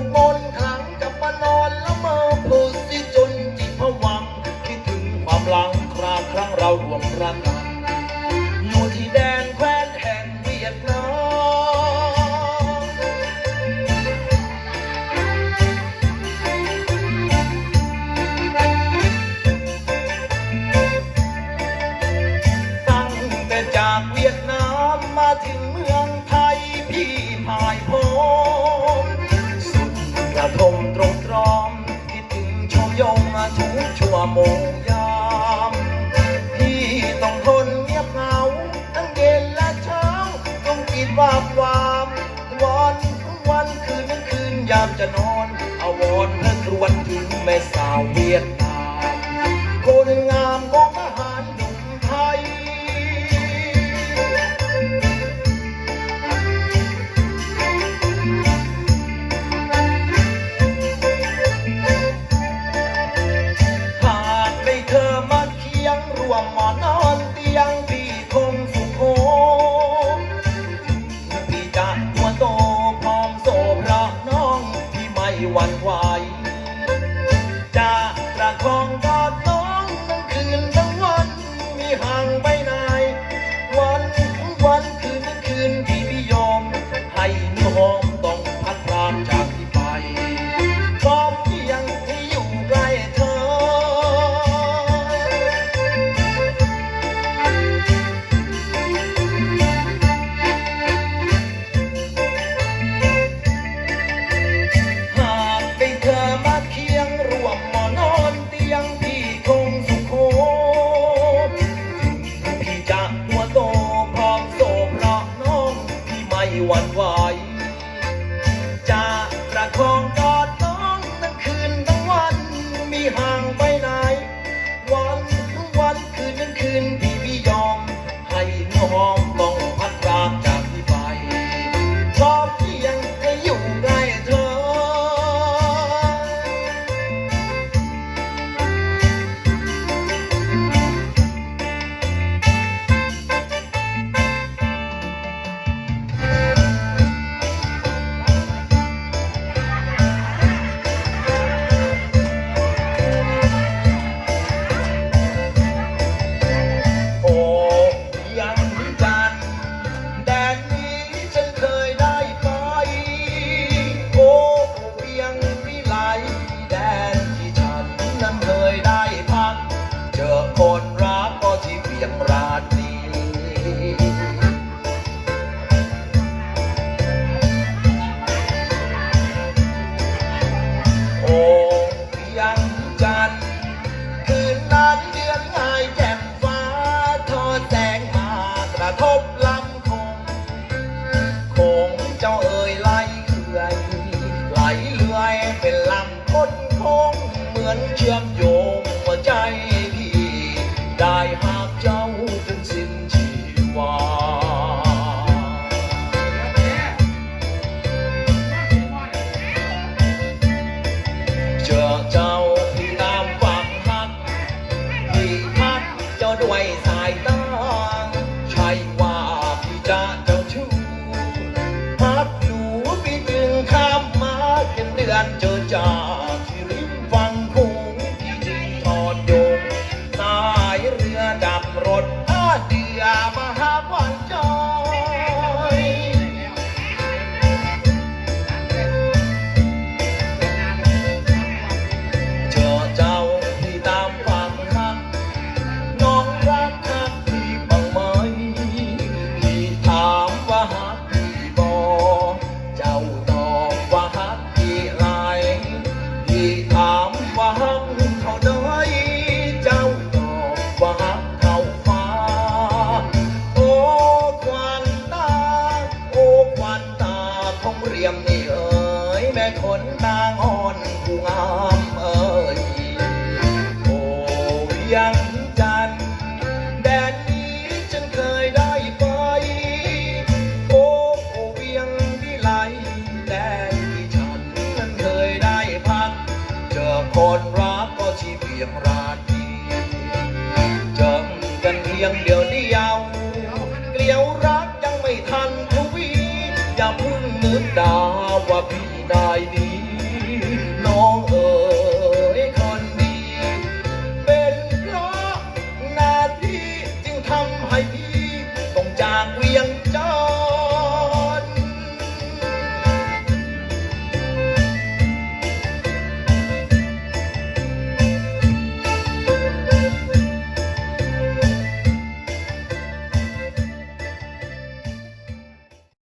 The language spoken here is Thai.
กมนขังกับมานอนละเมอผูกสิจนจิตผวัง คิดถึงความหลังคราครั้งเรารวมรัก ระทมตรงตรอมคิดถึงชมยงทุกชั่วโมงยามพี่ต้องทนเงียบเหงา ทั้งเย็นและเช้า ต้องคิดว่าความวันทั้งวันคืนทั้งคืนยามจะนอนเอาวรเพื่อรวนถึงแม่สาวเวียดนามคนงามของทหาร God knows. เป็นลำพ้นคงเหมือนเชื่อมโยงหัวใจพี่ ได้หากเจ้าจนสิ้นชีวาเจอใจ จะพึ่งนึกดาว่าพี่ได้ดี